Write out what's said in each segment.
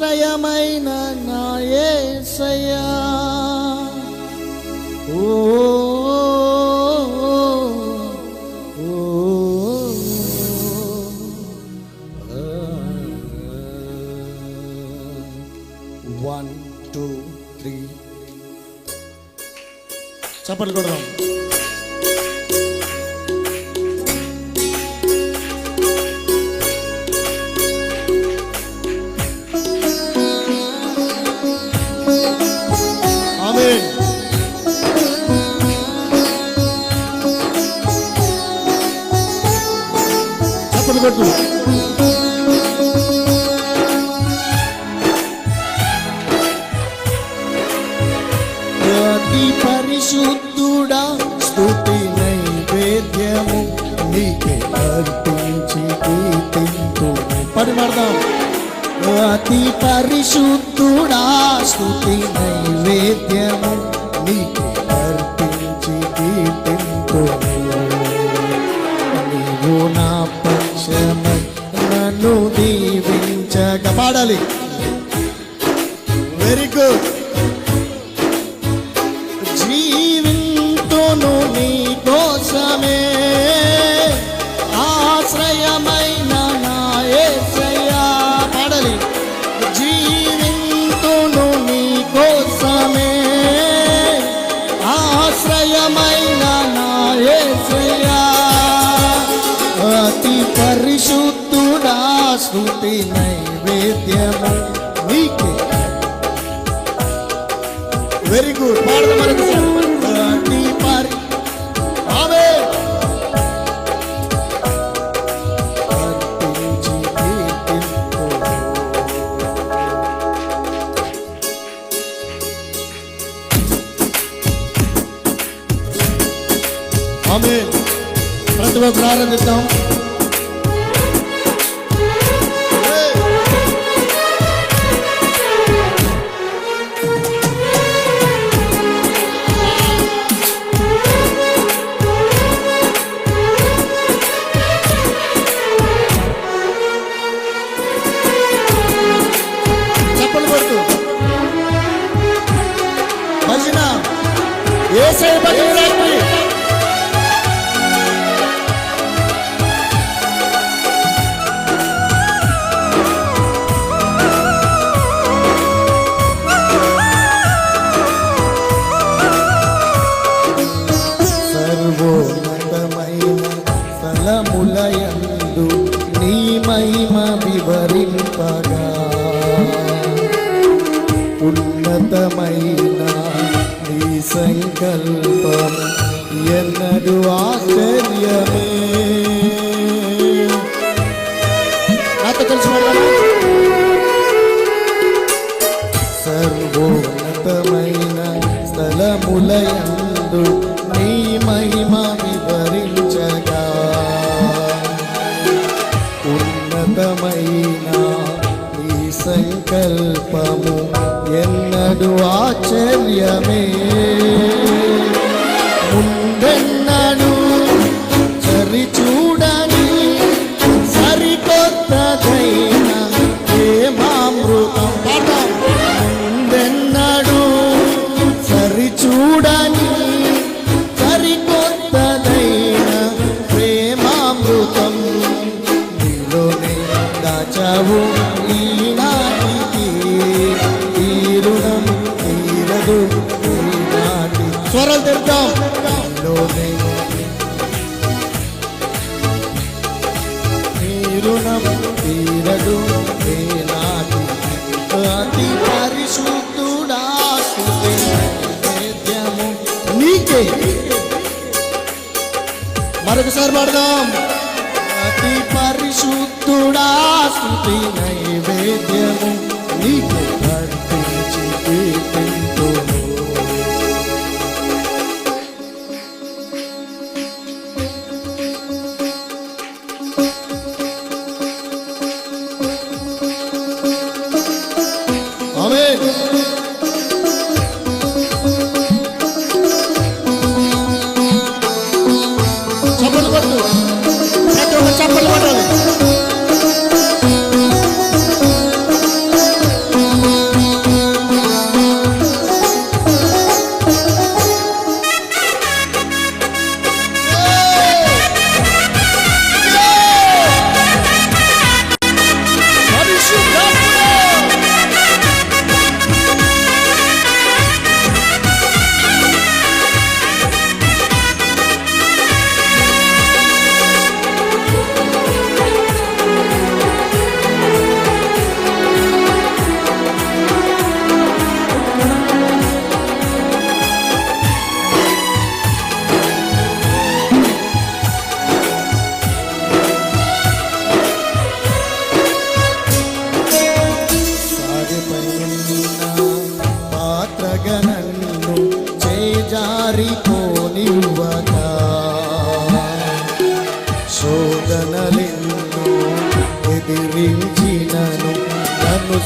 ఆశ్రయమైన నాయసయా ఓ ఓ, వన్ టూ త్రీ చప్పట్లు కొడదాం. చప్పట్లు అతి పరిశుద్ధుడా స్థుతి నైవేద్యము నీకే అర్పించి కీర్తింతు పడి అతి పరిశుద్ధుడా స్థుతి నైవేద్యము నీకే దీవించక పాడాలి. వెరీ గుడ్ జీవింతును నీ కోసమే ఆశ్రయమైన పరిశుద్ధుడా స్తుతి నైవేద్యము నీకే వెరీ గుడ్ పాడదాం మరొకసారి అతి పరి ఆమె అర్పించి కీర్తింపు. ఆమె ప్రతి ఒక్కరు ఆనందిద్దాం ఏసై భజన రాత్రి సర్వోన్నతమైన స్థలములయందు నీ మహిమ వివరింపగా. ఉన్నతమైన నీ సంకల్పం ఎన్నడు ఆశ్చర్యమే. నాతో కలిసి సర్వోన్నతమైన స్థలములయందు నీ మహిమ వివరించగా. ఉన్నతమైన సంకల్పము ఎన్నడు ఆశ్చర్యమే ముందెన్నడు సరి చూడని సరికొత్తదైన ప్రేమామృతం పాడదాం. ముందెన్నడు సరి చూడని సరికొత్తదైన ప్రేమామృతం నీలోనే దాచావు మరొకసారి పాడదాం. అతి పరిశుద్ధుడా స్థుతి నైవేద్యము నీ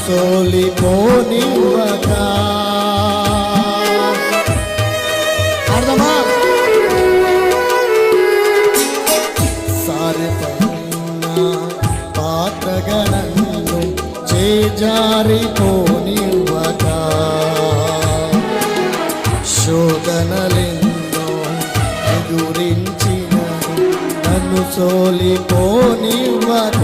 సోలిపోనివ్వక. అర్థమా సారిపన్న పాత్రగణను చేజారిపోనివ్వక. శోధనలెన్నో ఎదురించిన నన్ను సోలిపోనివ్వక.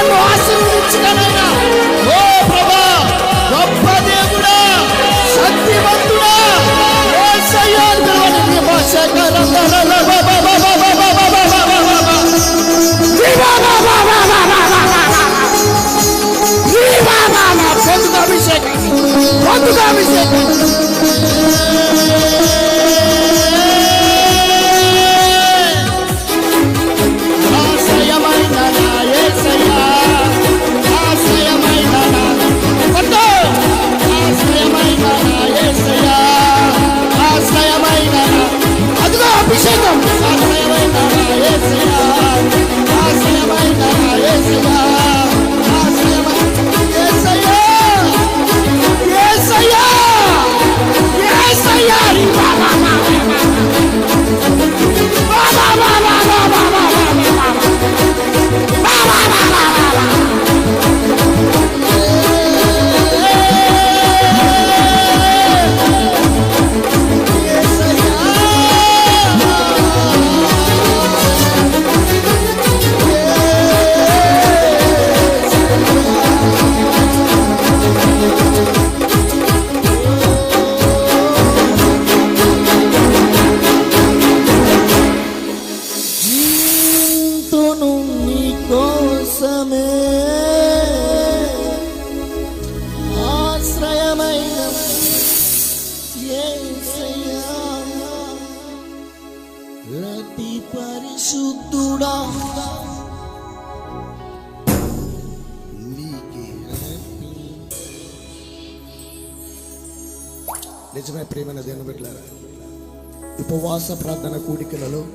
నన్ను ఆశీర్వదించడమేనా ఓ ప్రభా గొప్ప దేవుడా శక్తివంతుడా పొందుగా అభిషేకం పొందుగా అభిషేకం నిజమే ప్రేమైన దేని బిడ్డలారా ఉపవాస ప్రార్థన కూడికలలో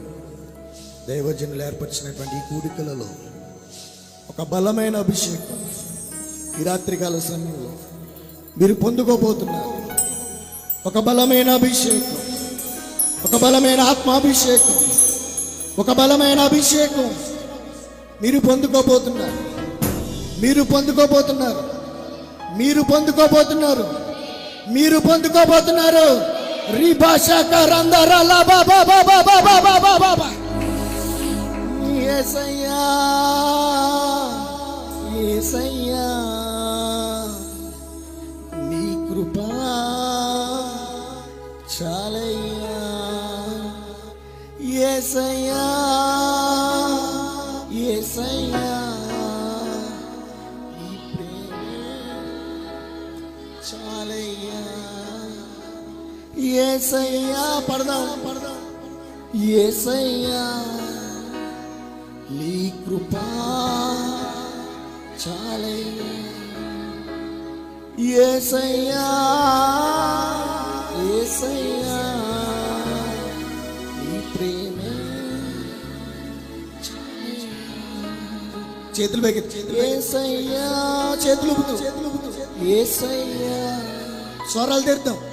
దైవజనులు ఏర్పరిచినటువంటి ఈ కూడికలలో ఒక బలమైన అభిషేకం ఈ రాత్రికాల సమయంలో మీరు పొందుకోబోతున్నారు. ఒక బలమైన అభిషేకం ఒక బలమైన ఆత్మాభిషేకం ఒక బలమైన అభిషేకం మీరు పొందుకోబోతున్నారు. మీరు పొందుకోబోతున్నారు. మీరు పొందుకోబోతున్నారు. మీరు పొందుకోబోతున్నారు. బాబా బాబా బాబా బాబా బాబా నీ కృపా చాలయ్యా. ఏసయ్యా యేసయ్యా పడదాం. పడదాం యేసయ్యా నీ కృపా చాలయ్యా. యేసయ్యా యేసయ్యా నీ ప్రేమే చేతులు పైకి ఏసయ్యా చేతులు చేతులు. ఏసయ్యా. స్వరాలు తెరుద్దాం.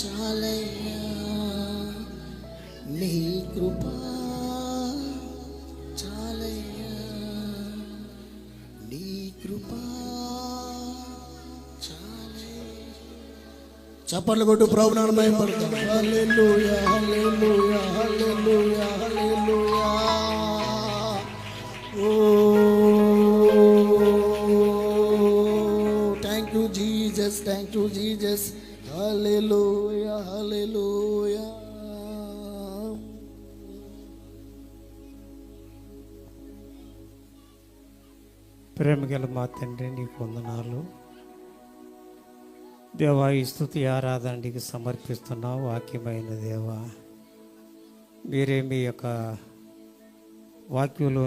చాలయ్యా నీ కృపా చాలయ్యా నీ కృపా చప్పట్లు కొట్టు ప్రభునాలు భయపడతాం ఓ thank you Jesus thank you Jesus hallelujah hallelujah ప్రేమ గల మా తండ్రి నీకు వందనాలు. దేవా ఈ స్థుతి ఆరాధనకి సమర్పిస్తున్నావు వాక్యమైన దేవా మీరే మీ యొక్క వాక్యంలో